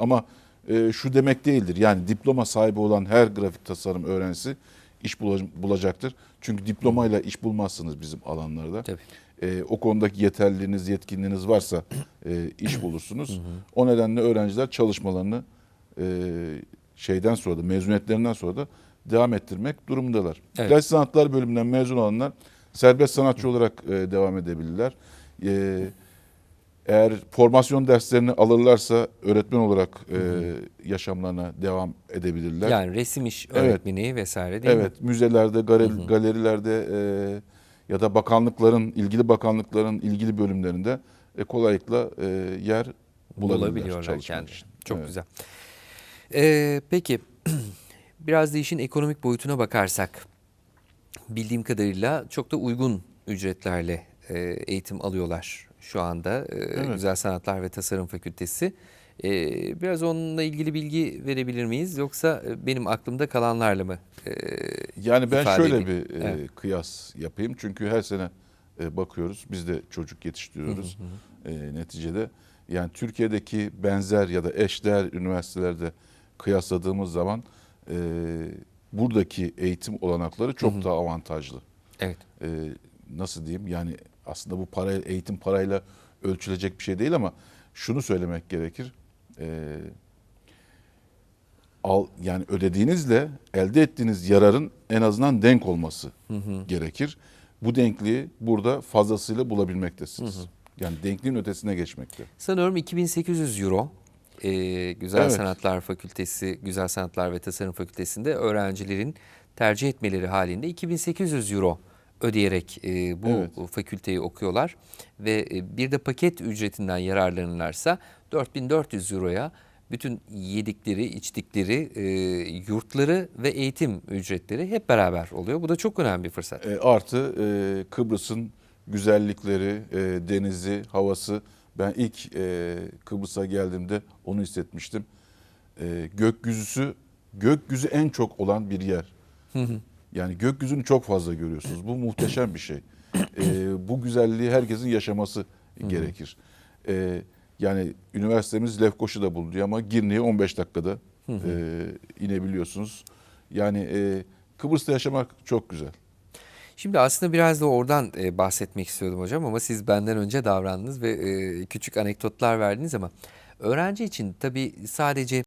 Ama e, şu demek değildir. Yani diploma sahibi olan her grafik tasarım öğrencisi iş bula- bulacaktır. Çünkü diplomayla iş bulmazsınız bizim alanlarda. Tabii. E, o konudaki yeterliliğiniz, yetkinliğiniz varsa e, iş bulursunuz. O nedenle öğrenciler çalışmalarını e, şeyden sonra da mezuniyetlerinden sonra da devam ettirmek durumundalar. Evet. Plastik sanatlar bölümünden mezun olanlar serbest sanatçı olarak e, devam edebilirler. E, eğer formasyon derslerini alırlarsa öğretmen olarak e, yaşamlarına devam edebilirler. Yani resim iş Evet. öğretmeni vesaire değil mi? Evet, müzelerde, galeri- galerilerde e, ya da bakanlıkların, ilgili bakanlıkların ilgili bölümlerinde e, kolaylıkla e, yer bulabilirler bulabiliyorlar çalışmak için. Çok Evet. güzel. Ee, peki biraz da işin ekonomik boyutuna bakarsak bildiğim kadarıyla çok da uygun ücretlerle e, eğitim alıyorlar şu anda e, Evet. Güzel Sanatlar ve Tasarım Fakültesi. E, biraz onunla ilgili bilgi verebilir miyiz yoksa e, benim aklımda kalanlarla mı? e, Yani ben şöyle edeyim? bir e, Evet. kıyas yapayım. Çünkü her sene e, bakıyoruz. Biz de çocuk yetiştiriyoruz e, neticede. Yani Türkiye'deki benzer ya da eşdeğer üniversitelerde kıyasladığımız zaman e, buradaki eğitim olanakları çok daha avantajlı. Evet. e, nasıl diyeyim yani aslında bu para eğitim parayla ölçülecek bir şey değil ama şunu söylemek gerekir. E, al yani ödediğinizle elde ettiğiniz yararın en azından denk olması gerekir. Bu denkliği burada fazlasıyla bulabilmektesiniz. Yani denkliğin ötesine geçmekte. Sanıyorum 2800 euro e, Güzel Evet. Sanatlar Fakültesi, Güzel Sanatlar ve Tasarım Fakültesi'nde öğrencilerin tercih etmeleri halinde 2800 euro ödeyerek e, bu Evet. fakülteyi okuyorlar ve e, bir de paket ücretinden yararlanırlarsa 4400 euroya bütün yedikleri, içtikleri, e, yurtları ve eğitim ücretleri hep beraber oluyor. Bu da çok önemli bir fırsat. E, artı e, Kıbrıs'ın güzellikleri, e, denizi, havası. Ben ilk e, Kıbrıs'a geldiğimde onu hissetmiştim. E, gökyüzüsü, gökyüzü en çok olan bir yer. Yani gökyüzünü çok fazla görüyorsunuz. Bu muhteşem bir şey. E, bu güzelliği herkesin yaşaması gerekir. E, yani üniversitemiz Lefkoşa'da bulunuyor ama Girne'ye 15 dakikada e, inebiliyorsunuz. Yani e, Kıbrıs'ta yaşamak çok güzel. Şimdi aslında biraz da oradan e, bahsetmek istiyordum hocam ama siz benden önce davrandınız ve e, küçük anekdotlar verdiniz ama öğrenci için tabii sadece